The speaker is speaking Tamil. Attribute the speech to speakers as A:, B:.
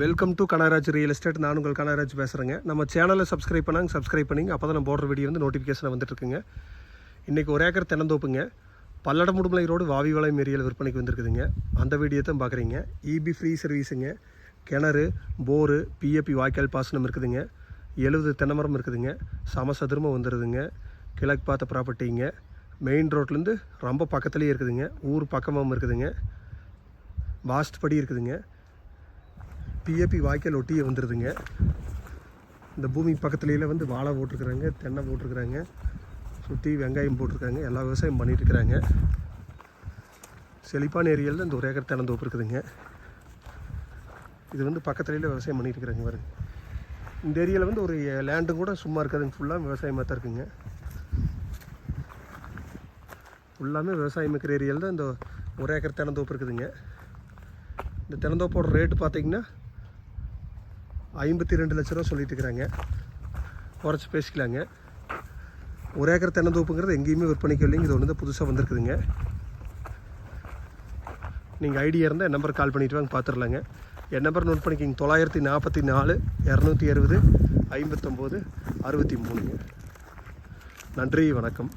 A: Welcome to Kanaraj real estate நான் உங்கள் கனகராஜ் பேசுகிறேங்க நம்ம சேனலை சப்ஸ்கிரைப் பண்ணாங்க சப்ஸ்கிரைப் பண்ணிங்க. அப்போ தான் நம்ம போடுற வீடியோ வந்து நோட்டிஃபிகேஷன் வந்துட்டுருக்குங்க இன்றைக்கி ஒரு ஏக்கர் தென்னந்தோப்புங்க. பல்லடம் முடுமலை ரோடு வாவிவளை மெரியல் விற்பனைக்கு வந்திருக்குதுங்க. அந்த வீடியோ தான் பார்க்குறீங்க இபி ஃப்ரீ சர்வீஸுங்க கிணறு போரு பிஏபி வாய்க்கால் பாசனம் இருக்குதுங்க. எழுபது தென்னமரம் இருக்குதுங்க. சமசதுரமாக வந்துடுதுங்க கிழக்கு பார்த்த ப்ராப்பர்ட்டிங்க மெயின் ரோட்லேருந்து ரொம்ப பக்கத்துலேயே இருக்குதுங்க. ஊர் பக்கமாகவும் இருக்குதுங்க. வாஸ்ட் படி இருக்குதுங்க. பிஏபி வாய்க்கால் ஒட்டியே வந்துடுதுங்க இந்த பூமி பக்கத்துலேயே வந்து வாழை போட்டிருக்குறாங்க தென்னை போட்டிருக்குறாங்க சுற்றி வெங்காயம் போட்டிருக்காங்க எல்லா விவசாயம் பண்ணிட்டு இருக்கிறாங்க. செழிப்பான ஏரியாவில் இந்த ஒரு ஏக்கர் தென்னந்தோப்பு இருக்குதுங்க. இது வந்து பக்கத்துலேயே விவசாயம் பண்ணிட்டு இருக்கிறாங்க பாருங்க. இந்த ஏரியாவில் வந்து ஒரு லேண்டும் கூட சும்மா இருக்காதுங்க. ஃபுல்லாக விவசாயமாக தான் இருக்குங்க. ஃபுல்லாமே விவசாயம் இருக்கிற ஏரியாவில் தான் இந்த ஒரு ஏக்கர் தென்னந்தோப்பு இருக்குதுங்க. இந்த தென்னந்தோப்போட ரேட்டு பார்த்தீங்கன்னா ஐம்பத்தி ரெண்டு லட்ச ரூபா சொல்லிட்டு இருக்கிறாங்க. குறைச்சி பேசிக்கலாங்க. ஒரு ஏக்கர் தென்னந்தோப்புங்கிறது எங்கேயுமே விற்பனைக்கு இல்லைங்க. இது ஒன்று தான் புதுசாக வந்திருக்குதுங்க. நீங்கள் ஐடியா இருந்தால் என் நம்பர் கால் பண்ணிவிட்டு வாங்க பார்த்துடலாங்க என் நம்பர் நோட் பண்ணிக்கிங்க. தொள்ளாயிரத்தி நாற்பத்தி நாலு இரநூத்தி அறுபது ஐம்பத்தொம்போது அறுபத்தி மூணுங்க. நன்றி வணக்கம்.